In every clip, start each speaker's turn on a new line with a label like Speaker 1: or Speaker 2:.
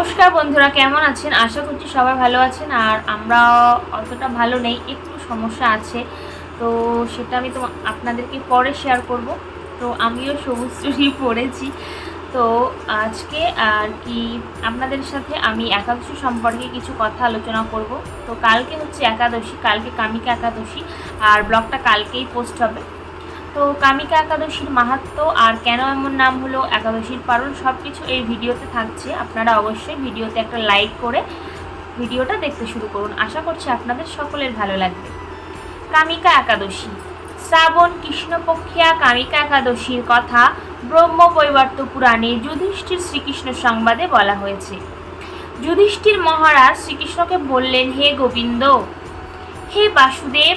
Speaker 1: নমস্কার বন্ধুরা, কেমন আছেন? আশা করছি সবাই ভালো আছেন, আর আমরা অতটা ভালো নেই, একটু সমস্যা আছে। তো সেটা আমি তো আপনাদেরকে পরে শেয়ার করব। তো আমিও সবুজ চুরি পড়েছি তো আজকে আর কি, আপনাদের সাথে আমি একাদশী সম্পর্কে কিছু কথা আলোচনা করব। তো কালকে হচ্ছে একাদশী, কালকে কামিকা একাদশী, আর ব্লগটা কালকেই পোস্ট হবে। তো কামিকা একাদশীর মাহাত্ম আর কেন এমন নাম হলো একাদশীর পারণ সব কিছু এই ভিডিওতে থাকছে। আপনারা অবশ্যই ভিডিওতে একটা লাইক করে ভিডিওটা দেখতে শুরু করুন। আশা করছি আপনাদের সকলের ভালো লাগবে। কামিকা একাদশী। শ্রাবণ কৃষ্ণপক্ষিয়া কামিকা একাদশীর কথা ব্রহ্ম বৈবর্ত পুরাণে যুধিষ্ঠির শ্রীকৃষ্ণ সংবাদে বলা হয়েছে। যুধিষ্ঠির মহারাজ শ্রীকৃষ্ণকে বললেন, হে গোবিন্দ, হে বাসুদেব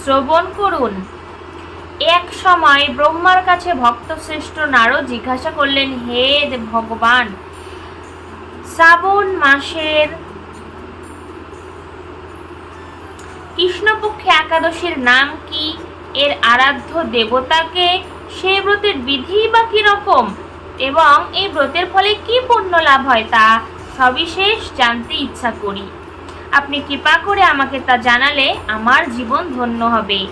Speaker 1: শ্রবণ করুন। এক সময় ব্রহ্মার কাছে ভক্তশ্রেষ্ঠ নারদ জিজ্ঞাসা করলেন, হে ভগবান, শ্রাবণ মাসের কৃষ্ণপক্ষে একাদশীর নাম কি? এর আরাধ্য দেবতাকে সে ব্রতের বিধি বা রকম? এবং এই ব্রতের ফলে কি পুণ্য লাভ হয় তা সবিশেষ জানতে ইচ্ছা করি। আপনি কৃপা করে আমাকে তা জানালে আমার জীবন ধন্য হবে।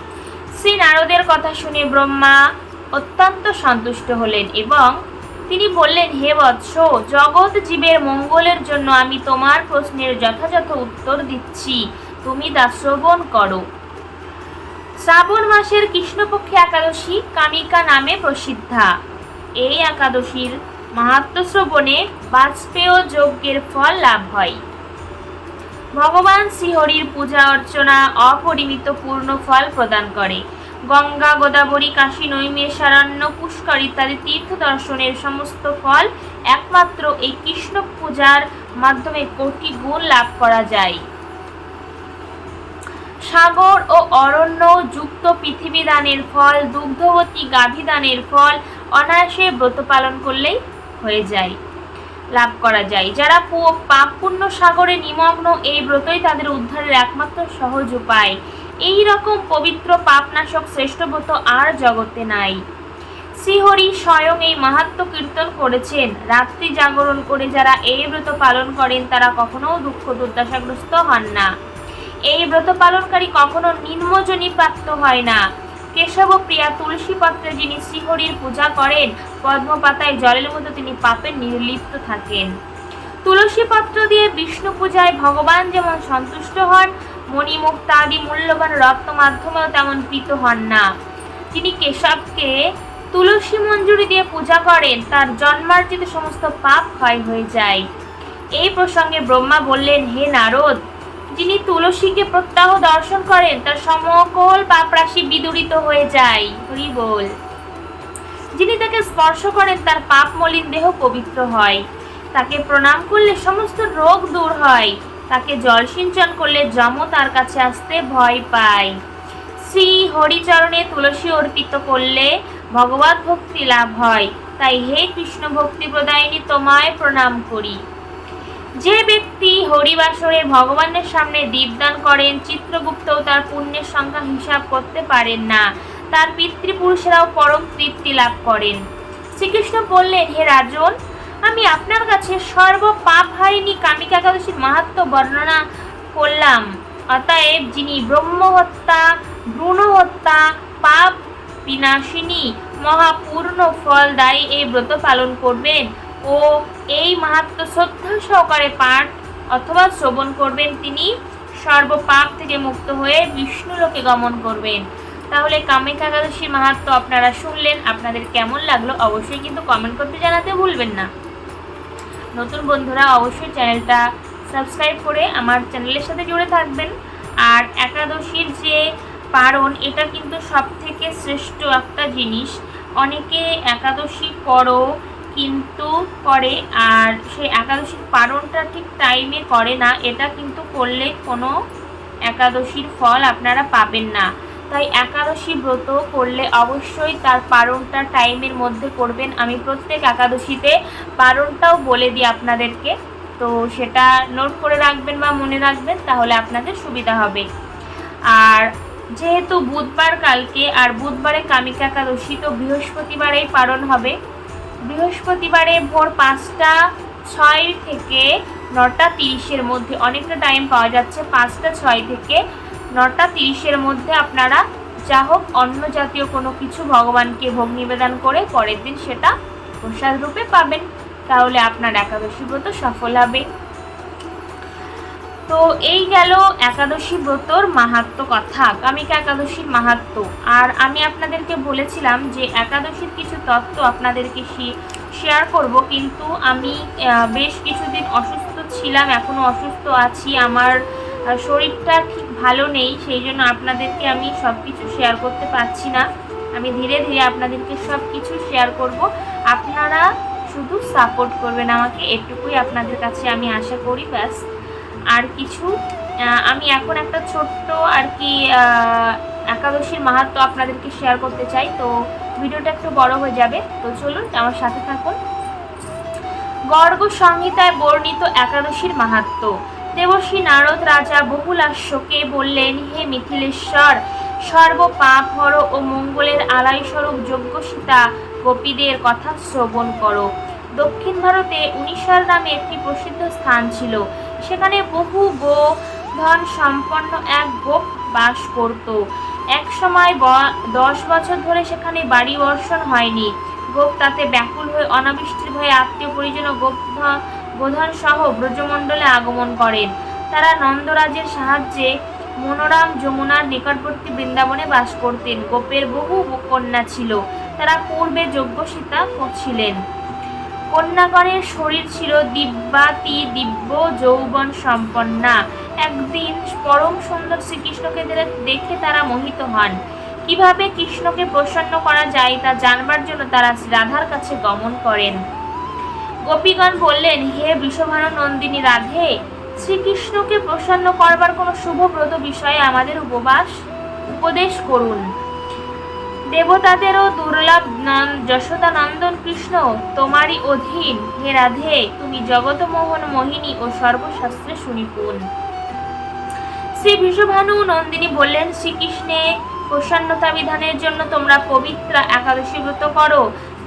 Speaker 1: শ্রী নারদের কথা শুনে ব্রহ্মা অত্যন্ত সন্তুষ্ট হলেন এবং তিনি বললেন, হে বৎস, জগৎ জীবের মঙ্গলের জন্য আমি তোমার প্রশ্নের যথাযথ উত্তর দিচ্ছি। তুমি তা শ্রবণ করো। শ্রাবণ মাসের কৃষ্ণপক্ষে একাদশী কামিকা নামে প্রসিদ্ধা। এই একাদশীর মাহাত্ম শ্রবণে বাজপেয় যজ্ঞের ফল লাভ হয়। ভগবান শ্রীহরির পূজা অর্চনা অপরিমিত পূর্ণ ফল প্রদান করে। গঙ্গা, গোদাবরী, কাশী, নৈমেষারণ্য, পুষ্কর ইত্যাদি তীর্থ দর্শনের সমস্ত ফল একমাত্র এই কৃষ্ণ পূজার মাধ্যমে কোটি গুণ লাভ করা যায়। সাগর ও অরণ্য যুক্ত পৃথিবী দানের ফল, দুগ্ধবতী গাভী দানের ফল অনায়াসে ব্রত পালন করলেই হয়ে যায়। লাভ করা যায়। যারা পাপ পুণ্য সাগরে নিমগ্ন এই ব্রতই তাদের উদ্ধারের একমাত্র সহজ উপায়। এই রকম পবিত্র পাপনাশক শ্রেষ্ঠ ব্রত আর জগতে নাই। শ্রীহরি স্বয়ং এই মাহাত্ম কীর্তন করেছেন। রাত্রি জাগরণ করে যারা এই ব্রত পালন করেন, তারা কখনো দুঃখ দুর্দশাগ্রস্ত হন না। এই ব্রত পালনকারী কখনো নিম্নজনী প্রাপ্ত হয় না। কেশব প্রিয়া তুলসী পত্রে যিনি শ্রীহরির পূজা করেন, পদ্মপাতায় জলের মতো তিনি পাপে নির্লিপ্ত থাকেন। তুলসী পত্র দিয়ে বিষ্ণু পূজায় ভগবান যেমন সন্তুষ্ট হন মণিমুক্তা আদি মূল্যবান রক্ত মাধ্যমেও তেমন প্রীত হন না। তিনি কেশবকে তুলসী মঞ্জুরি দিয়ে পূজা করেন, তার জন্মার্জিত সমস্ত পাপ ক্ষয় হয়ে যায়। এই প্রসঙ্গে ব্রহ্মা বললেন, হে নারদ যিনি তুলসীকে প্রত্যাহ দর্শন করেন, তার সমকল পাপ রাশি বিদূরিত হয়ে যায়। হরি বল যিনি তাকে স্পর্শ করেন, তার পাপ মলিন দেহ পবিত্র হয়। তাকে প্রণাম করলে সমস্ত রোগ দূর হয়। তাকে জল সিঞ্চন করলে যম তার কাছে আসতে ভয় পায়। শ্রী হরিচরণে তুলসী অর্পিত করলে ভগবত ভক্তি লাভ হয়। তাই হে কৃষ্ণ ভক্তি প্রদায়িনী, তোমায় প্রণাম করি। যে ব্যক্তি হরিবাসরে ভগবানের সামনে দীপদান করেন, চিত্রগুপ্তও তার পুণ্যের সংখ্যা হিসাব করতে পারেন না। তার পিতৃপুরুষেরাও পরম তৃপ্তি লাভ করেন। শ্রীকৃষ্ণ বললেন, হে রাজন, আমি আপনার কাছে সর্ব পাপ হারিনি কামিকা একাদশীর মাহাত্ম বর্ণনা করলাম। অতএব যিনি ব্রহ্মহত্যা ভ্রূণ হত্যা পাপ বিনাশিনী মহাপূর্ণ ফলদায়ী এই ব্রত পালন করবেন। ও এই মাহাত্ম শ্রদ্ধা সহকারে পাঠ অথবা শ্রবণ করবেন তিনি, সর্বপাপ থেকে মুক্ত হয়ে বিষ্ণু লোকে গমন করবেন। তাহলে কামিকা একাদশীর মাহাত্ম আপনারা শুনলেন, আপনাদের কেমন লাগল অবশ্যই কিন্তু কমেন্ট করতে জানাতে ভুলবেন না। নতুন বন্ধুরা অবশ্যই চ্যানেলটা সাবস্ক্রাইব করে আমার চ্যানেলের সাথে জুড়ে থাকবেন। আর একাদশীর যে পারণ, এটা কিন্তু সব থেকে শ্রেষ্ঠ একটা জিনিস। অনেকে একাদশী করো কিন্তু করে আর সেই একাদশীর পালনটা ঠিক টাইমে করে না। এটা কিন্তু করলে কোনো একাদশীর ফল আপনারা পাবেন না। তাই একাদশী ব্রত করলে অবশ্যই তার পালনটা টাইমের মধ্যে করবেন। আমি প্রত্যেক একাদশীতে পালনটাও বলে দিই আপনাদেরকে। তো সেটা নোট করে রাখবেন বা মনে রাখবেন, তাহলে আপনাদের সুবিধা হবে। আর যেহেতু বুধবার কালকে, আর বুধবারে কামিকা একাদশী, তো বৃহস্পতিবারেই পালন হবে। বৃহস্পতিবারে ভোর পাঁচটা ছয় থেকে নটা তিরিশের মধ্যে, অনেকটা টাইম পাওয়া যাচ্ছে পাঁচটা ছয় থেকে নটা তিরিশের মধ্যে আপনারা যা হোক অন্য জাতীয় কোনো কিছু ভগবানকে ভোগ নিবেদন করে পরের দিন সেটা প্রসাদ রূপে পাবেন। তাহলে আপনার একাদশী ব্রত সফল হবে। তো এই গেল একাদশী ব্রতর মাহাত্ম কথা, কামিকা একাদশীর মাহাত্ম। আর আমি আপনাদেরকে বলেছিলাম যে একাদশীর কিছু তত্ত্ব আপনাদেরকে শেয়ার করব, কিন্তু আমি বেশ কিছুদিন অসুস্থ ছিলাম এখনও অসুস্থ আছি, আমার শরীরটা ঠিক ভালো নেই, সেই জন্য আপনাদেরকে আমি সব কিছু শেয়ার করতে পারছি না। আমি ধীরে ধীরে আপনাদেরকে সব কিছু শেয়ার করব। আপনারা শুধু সাপোর্ট করবেন আমাকে, এটুকুই আপনাদের কাছে আমি আশা করি, ব্যাস। আর কিছু আমি এখন একটা ছোট্ট আর কি একাদশীর মাহাত্ম আপনাদেরকে শেয়ার করতে চাই। তো ভিডিওটা একটু বড় হয়ে যাবে। তো চলুন, আমার সাথে থাকুন। গর্গ সংহিতায় বর্ণিত একাদশীর মাহাত্ম। দেবশ্রী নারদ রাজা বহুলাস্যকে বললেন, হে মিথিলেশ্বর সর্ব পাপ হর ও মঙ্গলের আলাইস্বরূপ যজ্ঞ সীতা গোপীদের কথা শ্রবণ করো। দক্ষিণ ভারতে উনিশ্বর নামে একটি প্রসিদ্ধ স্থান ছিল। সেখানে বহু গো ধন সম্পন্ন এক গোপ বাস করত। এক সময় দশ বছর ধরে সেখানে বাড়ি বর্ষণ হয়নি। গোপ তাতে ব্যাকুল হয়ে, অনাবৃষ্টির ভয়ে আত্মীয় পরিজন ও গোপ গোধন সহ ব্রজমণ্ডলে আগমন করেন। তারা নন্দরাজের সাহায্যে মনোরাম যমুনার নিকটবর্তী বৃন্দাবনে বাস করতেন। গোপের বহু কন্যা ছিল। তারা পূর্বে যজ্ঞ সীতা ছিলেন কন্যাগণের শরীর ছিল দিব্যাতি, দিব্য, যৌবন সম্পন্না। একদিন পরম সুন্দর শ্রীকৃষ্ণকে দেখে তারা মোহিত হন। কীভাবে কৃষ্ণকে প্রসন্ন করা যায় তা জানবার জন্য তারা রাধার কাছে গমন করেন। গোপীগণ বললেন, হে বিষভানু নন্দিনী রাধে, শ্রীকৃষ্ণকে প্রসন্ন করবার কোনো শুভব্রত বিষয়ে আমাদের উপবাস, উপদেশ করুন। দেবতাদেরও দুর্লভ যশোদা নন্দন কৃষ্ণ, তোমারই অধীন। হে রাধে, তুমি জগতমোহন মোহিনী ও সর্বশাস্ত্রে সুনিপুণ। শ্রী বিশ্বভানু নন্দিনী বললেন, শ্রীকৃষ্ণে, প্রসন্নতা বিধানের জন্য তোমরা পবিত্র একাদশী ব্রত করো।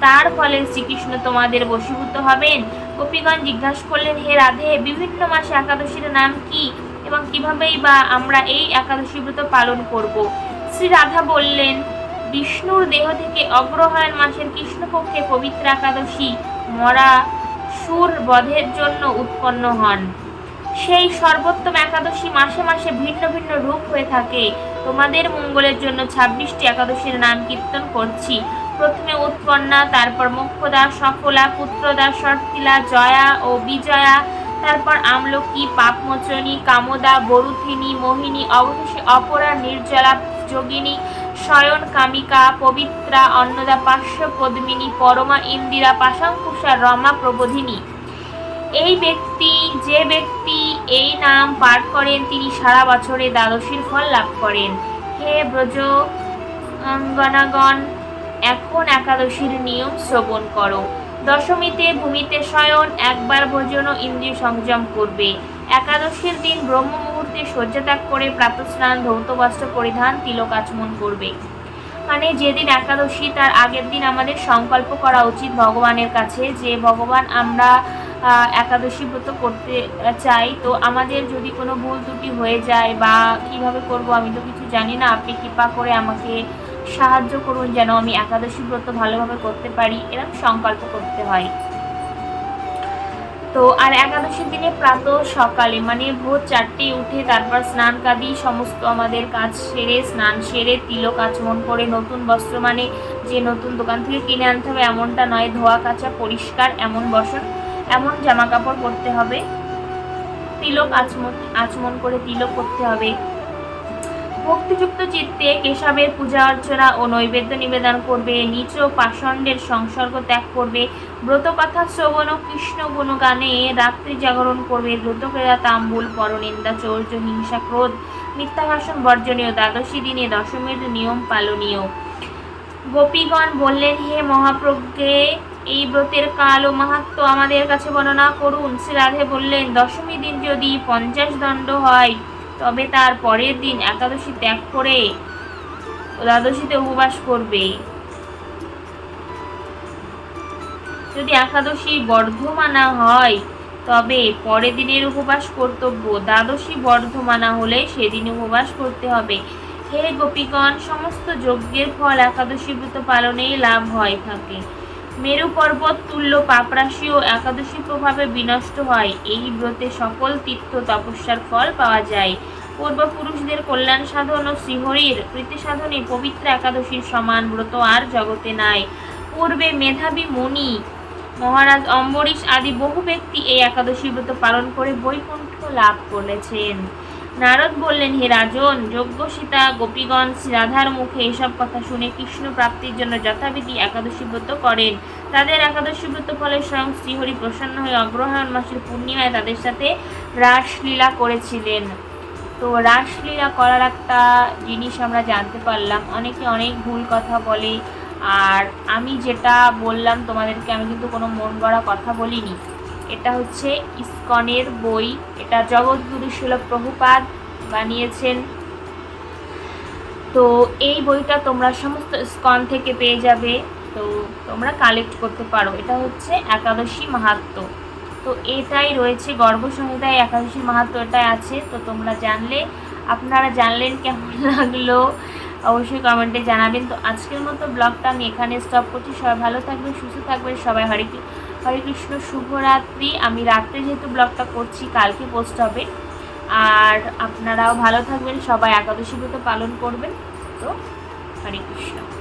Speaker 1: তার ফলে শ্রীকৃষ্ণ তোমাদের বশীভূত হবেন। গোপীগণ জিজ্ঞাসা করলেন, হে রাধে, বিভিন্ন মাসে একাদশীর নাম কি এবং কিভাবেই বা আমরা এই একাদশী ব্রত পালন করব? শ্রী রাধা বললেন বিষ্ণুর দেহ থেকে অগ্রহায়ণ মাসের কৃষ্ণপক্ষে পবিত্র একাদশী মরা সুর বধের জন্য উৎপন্ন হন। সেই সর্বোত্তম একাদশী মাসে মাসে ভিন্ন ভিন্ন রূপ হয়ে থাকে। তোমাদের মঙ্গলের জন্য ছাব্বিশটি একাদশীর নাম কীর্তন করছি। প্রথমে উৎপন্না, তারপর মোক্ষদা, সফলা, পুত্রদা শর্তিলা জয়া ও বিজয়া, তারপর আমলকি, পাপমোচনী, কামদা, বরুথিনী, মোহিনী, অবশেষে অপরা নির্জলা, যোগিনী শয়ন কামিকা, পবিত্রা, অন্নদা পার্শ্ব পদ্মিনী, পরমা ইন্দিরা, পাশাঙ্কুশা, রমা প্রবোধিনী। এই ব্যক্তি, যে ব্যক্তি এই নাম পাঠ করেন, তিনি সারা বছরে দ্বাদশীর ফল লাভ করেন। হে ব্রজ অঙ্গনাগণ, এখন একাদশীর নিয়ম শ্রবণ করো। দশমীতে ভূমিতে শয়ন, একবার ভোজন ও ইন্দ্রিয় সংযম করবে। একাদশীর দিন ব্রহ্ম মুহূর্তে শয্যাত্যাগ করে প্রাতঃস্নান ধৌত বস্ত্র পরিধান, তিলক আচমন করবে। মানে যেদিন একাদশী, তার আগের দিন আমাদের সংকল্প করা উচিত ভগবানের কাছে যে, ভগবান, আমরা একাদশী ব্রত করতে চাই, তো আমাদের যদি কোনো ভুল ত্রুটি হয়ে যায় বা কীভাবে করব আমি তো কিছু জানি না, আপনি কৃপা করে আমাকে সাহায্য করুন যেন আমি একাদশী ব্রত ভালোভাবে করতে পারি। এরকম সংকল্প করতে হয়। তো আর একাদশীর দিনে প্রাত সকালে মানে ভোর চারটে উঠে তারপর স্নান কাদি, সমস্ত আমাদের কাজ সেরে, স্নান সেরে, তিলক আচমন করে, নতুন বস্ত্র মানে যে নতুন দোকান থেকে কিনে আনতে হবে এমনটা নয়, ধোয়া কাচা পরিষ্কার, এমন বসন, এমন জামা কাপড় পরতে হবে। তিলক আচমন আচমন করে তিলক করতে হবে। ভক্তিযুক্ত চিত্তে কেশবের পূজা অর্চনা ও নৈবেদ্য নিবেদন করবে নিচ পাষণ্ডের সংসর্গ ত্যাগ করবে, ব্রতকথা শ্রবণ ও কৃষ্ণ গুণগানে রাত্রি জাগরণ করবে, দ্রুতক্রিয়া, তাম্বুল, পরনিন্দা, চৌর্য, হিংসা, ক্রোধ, মিথ্যাভাষণ, বর্জনীয়, দ্বাদশী দিনে দশমীর নিয়ম পালনীয়। গোপীগণ বললেন, হে মহাপ্রজ্ঞে এই ব্রতের কাল ও মাহাত্ম আমাদের কাছে বর্ণনা করুন। শ্রী রাধে বললেন, দশমী দিন যদি পঞ্চাশ দণ্ড হয় তবে তার পরের দিন একাদশী ত্যাগ করে দ্বাদশীতে উপবাস করবে। যদি একাদশী বর্ধমানা হয়, তবে পরের দিনের উপবাস কর্তব্য। দ্বাদশী বর্ধমানা হলে সেদিন উপবাস করতে হবে। হে গোপীগণ, সমস্ত যজ্ঞের ফল একাদশী ব্রত পালনেই লাভ হয় থাকে। মেরু পর্বত তুল্য পাপরাশিও একাদশী প্রভাবে বিনষ্ট হয়। এই ব্রতে সকল তীর্থ তপস্যার ফল পাওয়া যায়। পূর্বপুরুষদের কল্যাণ সাধন ও শ্রীহরির প্রীতি সাধনে পবিত্র একাদশীর সমান ব্রত আর জগতে নাই। পূর্বে মেধাবী মুনি, মহারাজ অম্বরীশ আদি বহু ব্যক্তি এই একাদশী ব্রত পালন করে বৈকুণ্ঠ লাভ করেছেন। নারদ বললেন, হে রাজন যজ্ঞ সীতা গোপীগণ রাধার মুখে এসব কথা শুনে কৃষ্ণ প্রাপ্তির জন্য যথাবিধি একাদশী ব্রত করেন। তাদের একাদশী ব্রত ফলে স্বয়ং শ্রীহরি প্রসন্ন হয়ে অগ্রহায়ণ মাসের পূর্ণিমায় তাদের সাথে রাসলীলা করেছিলেন। তো রাসলীলা করার একটা জিনিস আমরা জানতে পারলাম। অনেকে অনেক ভুল কথা বলে, আর আমি যেটা বললাম তোমাদেরকে আমি কিন্তু কোনো মন গড়া কথা বলিনি। এটা হচ্ছে ইস্কনের বই। এটা জগৎগুরু শিল প্রভুপাদ বানিয়েছেন। তো এই বইটা তোমরা সমস্ত স্কন থেকে পেয়ে যাবে। তো তোমরা কালেক্ট করতে পারো। এটা হচ্ছে একাদশী মাহাত্ম্য তো এটাই রয়েছে গর্ভসংহিতায় একাদশী মাহাত্ম্য এটাই আছে। তো তোমরা জানলে, আপনারা জানলেন কেমন লাগল, অবশ্যই কমেন্টে জানাবেন। তো আজকের মতো ব্লগটা আমি এখানে স্টপ করছি। সবাই ভালো থাকবেন, সুস্থ থাকবেন। সবাই হরে কৃ- হরে কৃষ্ণ, শুভরাত্রি। আমি রাত্রে যেহেতু ব্লগটা করছি, কালকে পোস্ট হবে। আর আপনারাও ভালো থাকবেন, সবাই একাদশী ব্রত পালন করবেন। তো হরে কৃষ্ণ।